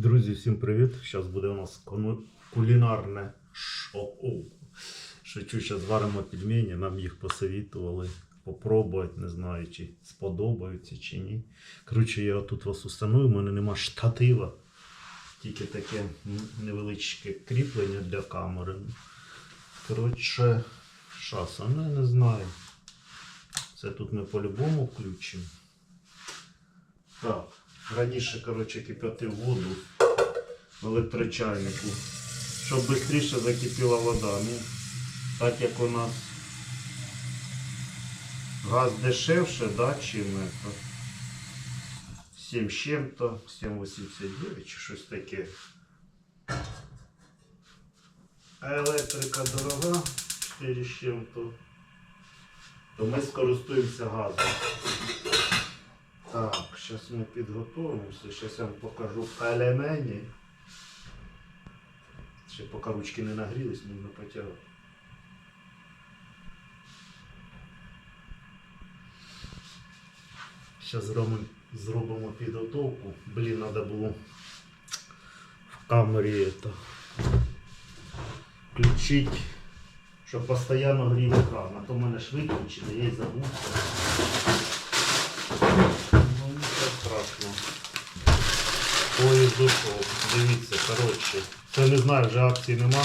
Друзі, всім привіт! Зараз буде у нас кулінарне шоу. Шучу, зараз варимо пельмені, нам їх посовітували попробувати, не знаю, чи сподобаються чи ні. Коротше, я тут вас установив, у мене нема штатива, тільки таке невеличке кріплення для камери. Коротше, шаса, ну я не знаю. Це тут ми по-любому включимо. Так, раніше, коротше, кип'ятив воду в електрочайнику, щоб швидше закипіла вода. Ну, так як у нас газ дешевше, да, чим это, 7 з чим-то, 7,89 чи щось таке. А електрика дорога, 4 з чим-то, то ми скористуємося газом. Так, зараз ми підготуємося. Зараз я вам покажу пельмені. Ще поки ручки не нагрілись, можна потягати. Зараз зробимо, зробимо підготовку. Блін, треба було в камері это, включити, щоб постійно грів екран. А то в мене ж виключено, я й забувся. Поїзд. Дивіться, коротше. Це не знаю, вже акції нема.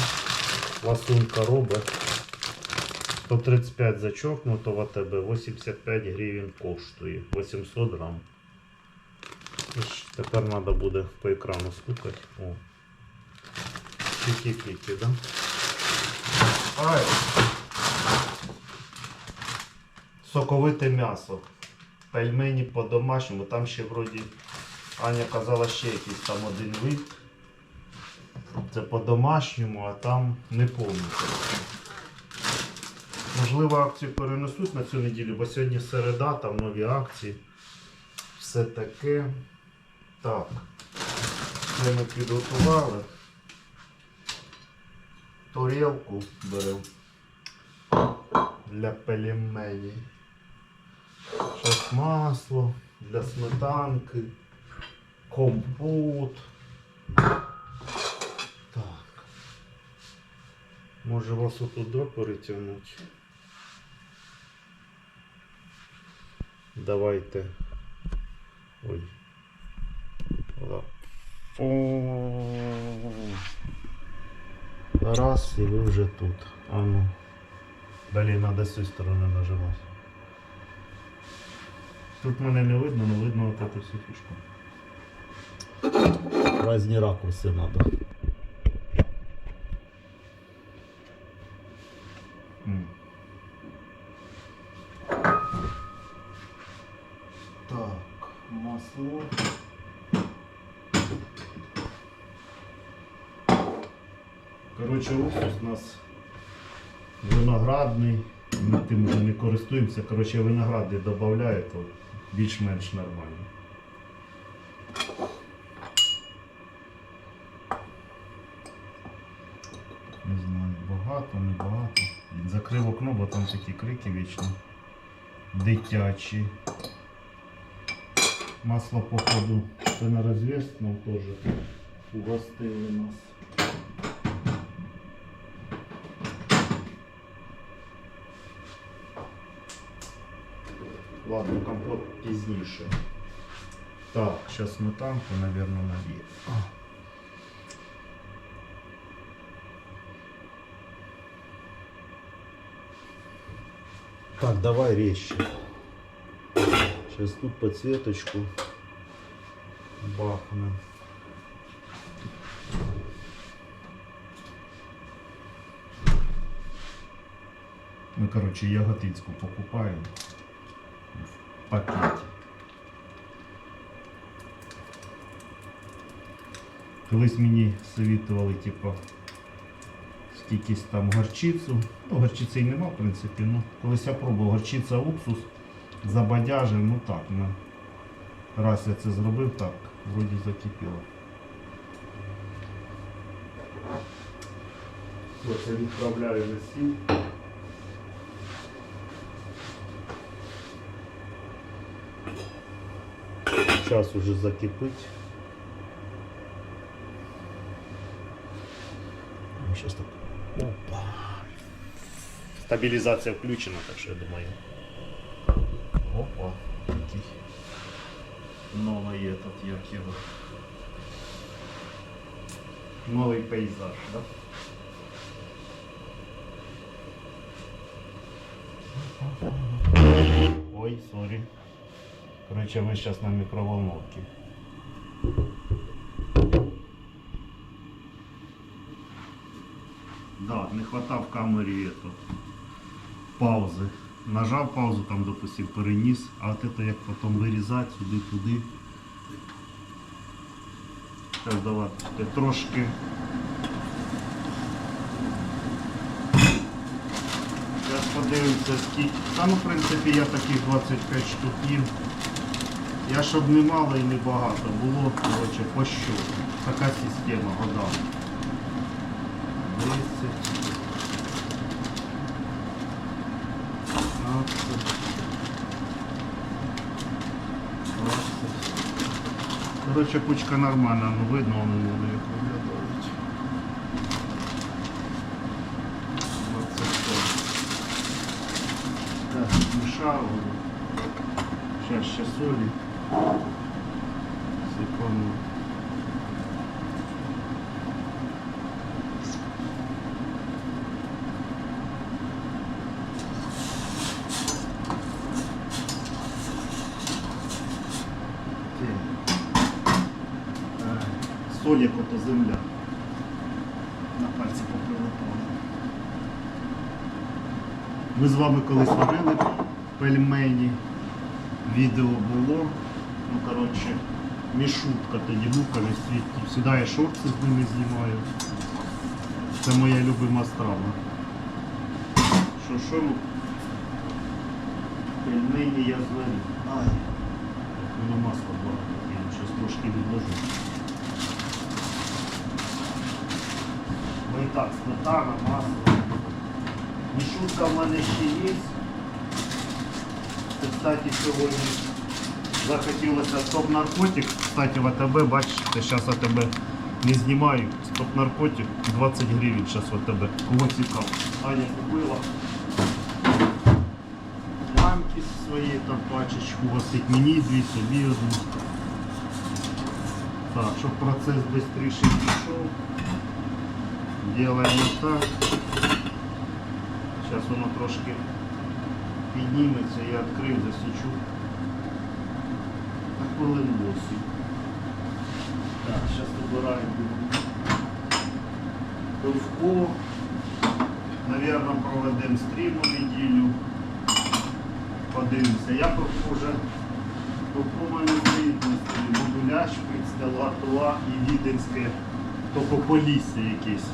Ласунка робить. 135 зачокнуто в АТБ, 85 гривень коштує. 800 грам. Тепер треба буде по екрану стукати. О. Тільки-тільки, да? Ай. Соковите м'ясо. Пельмені по-домашньому. Там ще вроді Аня казала ще якийсь там один вид. Це по-домашньому, а там не повністю. Можливо, акцію перенесуть на цю неділю, бо сьогодні середа, там нові акції. Все таке. Так. Це ми підготували. Тарілку беремо для пельменей. Щось масло для сметанки, компот. Так. Може вас отуди перетягнути? Давайте. Ой. Раз, і ви вже тут. А ну. Далі треба з цієї сторони нажимати. Тут мене не видно, але видно от эту всю Разні ракурси треба. Так, масло. Коротше, уксус у нас виноградний. Ми тим вже не користуємося. Коротше, виноградний додаю, то більш-менш нормально. Не знаю, багато, не багато. Закрив окно, бо там такі крики вічно. Дитячі. Масло походу. Це на розвес нам теж угостили нас. Ладно, компот пізніше. Так, зараз сметанку, наверное, наб'є. Так, давай резче. Сейчас тут подсветочку бахнем. Мы, короче, яготинскую покупаем в пакете. Колись мені совітували, типу, скількись там горчицю. Ну, горчиці й нема, в принципі. Ну, колись я пробував горчиця уксус, забадяжив, ну так, ну. Раз я це зробив, так, вроді закипіло. Ось я відправляю на стіл. Час уже закипить. щось так. Опа. Стабілізація включена, так що я думаю. Опа. Який новий этот, як його. Новий пейзаж, да? Ой, сорі. Короче, ви зараз на мікроволновці. Да, не хватав в камері ето, паузи. Нажав паузу, там, допустим, переніс, а от это як потім вирізати сюди-туди. Зараз давайте трошки. Зараз подивимося скільки. Та ну в принципі я таких 25 штук їм. Я щоб не мало і не багато було, коротше, по. Така система годами. 15. 20. Коротше, кучка нормальна, ну видно вони вони як виглядають. 25. Так, мішало. Сейчас ще солі. Секунду. Соль як ото земля. На пальці поприлипала. Ми з вами колись варили пельмені. Відео було. Ну, коротше, мішутка тоді букали світі. Сюди я шорти з ними знімаю. Це моя любима страва. Що що? Пельмені я зварю. Воно масло багато. Я щось трошки відложу. І так, сметана, масло. Мішутка в мене ще є. Це, кстати, сьогодні захотілося стоп-наркотик. Кстати, в АТБ, бачите, зараз АТБ не знімаю. Стоп-наркотик 20 гривень зараз в АТБ. Кого цікаво. Аня купила. Свої там пачечку гостить. Мені дві, собі одну. Так, щоб процес швидше пішов. Делаємо так. Зараз воно трошки підніметься, я відкрив, засічу. На хвилин 8. Так, зараз вибираємо пивко. Наверно, проведемо стрім у неділю. Подивимося. Я пивко вже пивко мене стоїть на стрімі. Модуля, шпиц, Делатуа і Віденське. То Полісся якесь.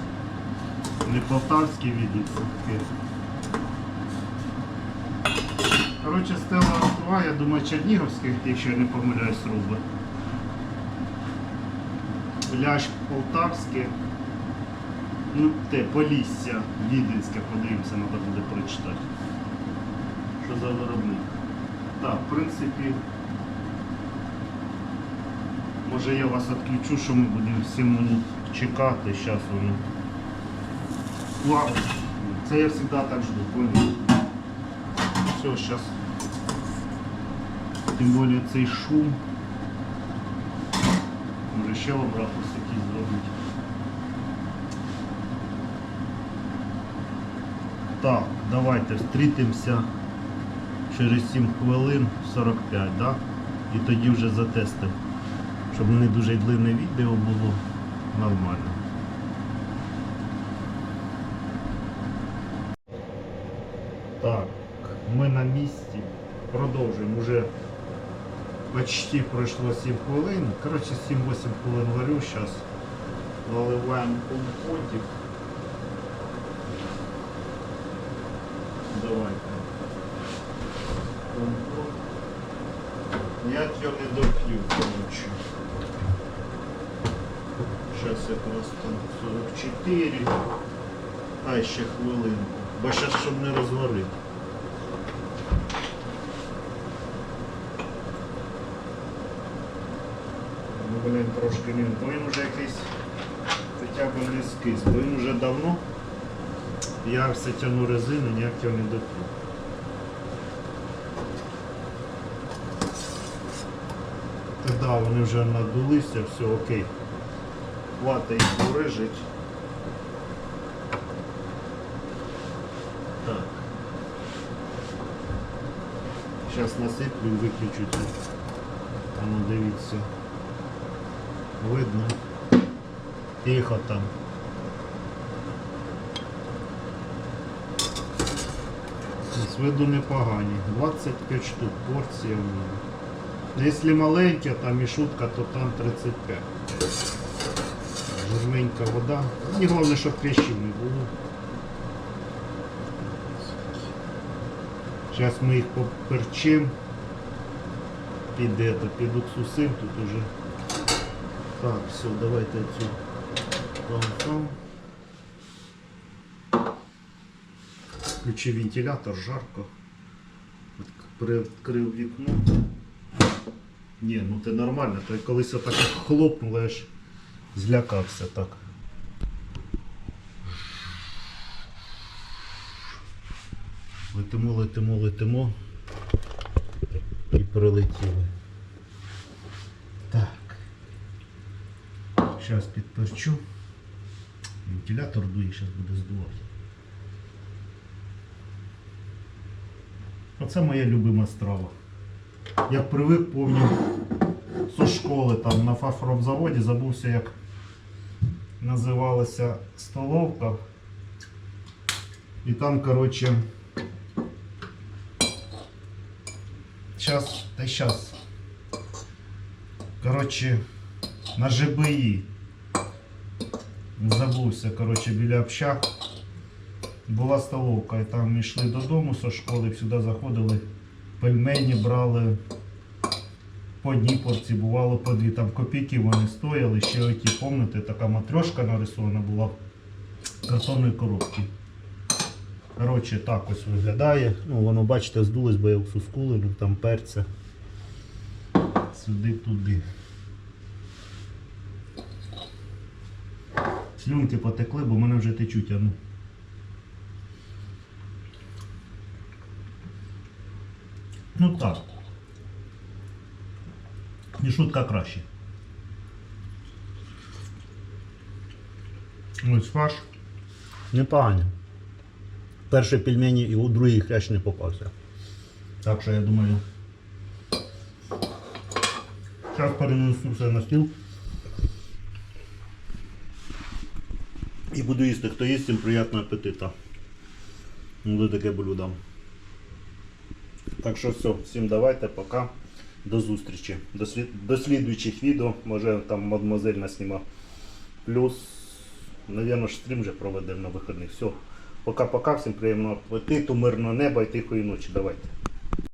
Не полтавське віденське. Коротше, Стела Артуа, я думаю, Чернігівське, якщо я не помиляюсь, руби. Ляш Полтавське. Ну, те, Полісся, Віденське, подивимося, треба буде прочитати. За виробник? Так, в принципі, може я вас відключу, що ми будемо 7 минут чекати, зараз воно. Вау! Це я завжди так жду, понял? Все, сейчас. Тем более цей шум. Може ще обратно якийсь зробити. Так, давайте зустрітимося через 7 хвилин 45, да? І тоді вже затестимо. Щоб не дуже длинне відео було нормально. Так, ми на місці. Продовжуємо. Уже почти пройшло 7 хвилин. Коротше, 7-8 хвилин варю. Зараз наливаємо компотик. Давайте. Компот. Я цього не доп'ю, коротше. Зараз якраз там 44. А ще хвилинку. Бо зараз щоб не розварити. Ну, блін, трошки він. То він вже якийсь хоча б не скис, бо він вже давно. Я все тяну резину, ніяк його не доп'ю. Та да, вони вже надулися, все окей. Хвата їх урежить. Так. Зараз насиплю і виключу це. А ну дивіться. Видно. Тихо там. З виду непогані. 25 штук порція в мене. Якщо маленька там і шутка, то там 35. Жирненька вода. І головне, щоб кліщів не було. Зараз ми їх поперчимо. Під, это, під уксусим тут уже. Так, все, давайте цю там. Включи вентилятор, жарко. От Привідкрив вікно. Ні, ну це нормально, то колись отак хлопнуло, я ж злякався так. Летимо, летимо, летимо. І прилетіли. Так. Зараз підперчу. Вентилятор дує, зараз буде здувати. Оце моя любима страва. Я привик повні зі школи там на фарфоровзаводі, забувся як називалася столовка. І там, коротше, Сейчас, та сейчас. Короче, на ЖБІ. Забувся, короче, біля общак. Була столовка, і там йшли додому зі школи, сюди заходили, пельмені брали по одній порції, бувало по дві. Там копійки вони стояли, ще оті, пам'ятаєте, така матрешка нарисована була в картонної коробки. Коротше, так ось виглядає. Ну, воно, бачите, здулось, бо я уксус кулину, там перця. Сюди туди. Слюнки потекли, бо мене вже течуть, а ну. Ну так. Не шутка краще. Ось фарш. Непогані. Перші пельмені і у другий хрящ не попався. Так що я думаю. Зараз перенесу все на стіл. І буду їсти. Хто їсть, всім приємного апетита. Буде таке блюдо. Так що все, всім давайте, пока. До зустрічі. До, слід... до слідуючих відео. Може там мадмозель насніма. Плюс, ж стрім вже проведемо на вихідних. Все. Пока-пока, всім приємного апетиту, мирного неба і тихої ночі. Давайте.